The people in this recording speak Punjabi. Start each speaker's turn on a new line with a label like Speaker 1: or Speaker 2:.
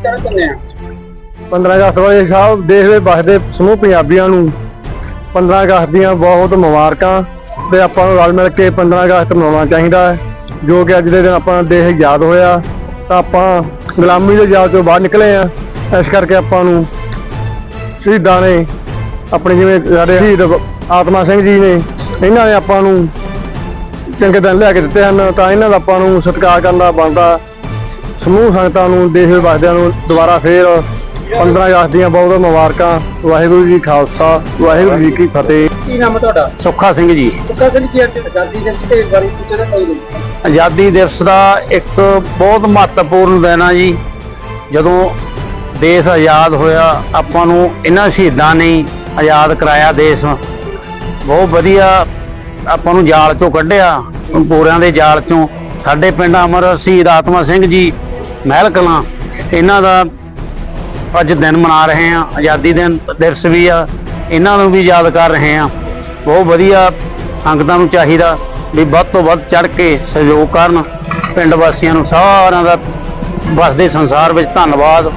Speaker 1: ਅਗਸਤ ਬਾਰੇ ਆ
Speaker 2: 15 ਅਗਸਤ ਵਾਲੇ ਸਾਹਿਬ ਦੇਸ਼ ਦੇ ਵਸਦੇ ਸਮੂਹ ਪੰਜਾਬੀਆਂ ਨੂੰ 15 ਅਗਸਤ ਦੀਆਂ ਬਹੁਤ ਮੁਬਾਰਕਾਂ ਤੇ ਆਪਾਂ ਨੂੰ ਰਲ ਮਿਲ ਕੇ 15 ਅਗਸਤ ਮਨਾਉਣਾ ਚਾਹੀਦਾ ਹੈ। ਜੋ ਕਿ ਅੱਜ ਦੇ ਦਿਨ ਆਪਣਾ ਦੇਸ਼ ਆਜ਼ਾਦ ਹੋਇਆ, ਤਾਂ ਆਪਾਂ ਗੁਲਾਮੀ ਦੇ ਜਾਲ ਤੋਂ ਬਾਹਰ ਨਿਕਲੇ ਆ ਇਸ ਕਰਕੇ ਆਪਾਂ ਨੂੰ ਸ਼ਹੀਦਾਂ ਨੇ ਆਪਣੇ ਜਿਵੇਂ ਸਾਡੇ ਸ਼ਹੀਦ ਆਤਮਾ ਸਿੰਘ ਜੀ ਨੇ, ਇਹਨਾਂ ਨੇ ਆਪਾਂ ਨੂੰ ਚੰਗੇ ਦਿਨ ਲਿਆ ਕੇ ਦਿੱਤੇ ਹਨ, ਤਾਂ ਇਹਨਾਂ ਦਾ ਆਪਾਂ ਨੂੰ ਸਤਿਕਾਰ ਕਰਨ ਦਾ ਬਣਦਾ ਸਮੂਹ ਸੰਗਤਾਂ ਨੂੰ ਦੇਸ਼ ਦੇ ਵਸਦਿਆਂ ਨੂੰ ਦੁਬਾਰਾ ਫੇਰ 15 ਅਗਸਤ ਦੀਆਂ ਬਹੁਤ ਮੁਬਾਰਕਾਂ। ਵਾਹਿਗੁਰੂ ਜੀ ਖਾਲਸਾ ਵਾਹਿਗੁਰੂ ਜੀ ਕੀ ਫਤਿਹ।
Speaker 1: ਕੀ ਨਾਮ ਹੈ ਤੁਹਾਡਾ?
Speaker 3: ਸੁੱਖਾ ਸਿੰਘ ਜੀ।
Speaker 1: ਸੁੱਕਾ ਸਿੰਘ ਜੀ ਅੱਜ ਆਜ਼ਾਦੀ ਦਿਵਸ ਤੇ ਬਾਰੇ ਕੀ ਕਹਿਣਾ ਚਾਹੁੰਦੇ ਹੋ
Speaker 3: ਆਜ਼ਾਦੀ ਦਿਵਸ ਦਾ ਇੱਕ ਬਹੁਤ ਮਹੱਤਵਪੂਰਨ ਦਿਨ ਆ ਜੀ। ਜਦੋਂ ਦੇਸ਼ ਆਜ਼ਾਦ ਹੋਇਆ ਆਪਾਂ ਨੂੰ ਇਹਨਾਂ ਸ਼ਹੀਦਾਂ ਨੇ ਆਜ਼ਾਦ ਕਰਾਇਆ ਦੇਸ਼। ਬਹੁਤ ਵਧੀਆ ਆਪਾਂ ਨੂੰ ਜਾਲ ਚੋਂ ਕੱਢਿਆ ਪੂਰਿਆਂ ਦੇ ਜਾਲ ਚੋਂ। ਸਾਡੇ ਪਿੰਡ ਅਮਰ ਸ਼ਹੀਦ ਆਤਮਾ ਸਿੰਘ ਜੀ ਮਹਿਲ ਕਲਾਂ, ਇਹਨਾਂ ਦਾ ਅੱਜ ਦਿਨ ਮਨਾ ਰਹੇ ਆ ਆਜ਼ਾਦੀ ਦਿਨ ਦਿਵਸ ਵੀ ਆ, ਇਹਨਾਂ ਨੂੰ ਵੀ ਯਾਦ ਕਰ ਰਹੇ ਆ ਬਹੁਤ ਵਧੀਆ ਸੰਗਤਾਂ ਨੂੰ ਚਾਹੀਦਾ ਵੀ ਵੱਧ ਤੋਂ ਵੱਧ ਚੜ ਕੇ ਸਹਿਯੋਗ ਕਰਨ, ਪਿੰਡ ਵਾਸੀਆਂ ਨੂੰ ਸਾਰਿਆਂ ਦਾ ਵਸਦੇ ਸੰਸਾਰ ਵਿੱਚ ਧੰਨਵਾਦ।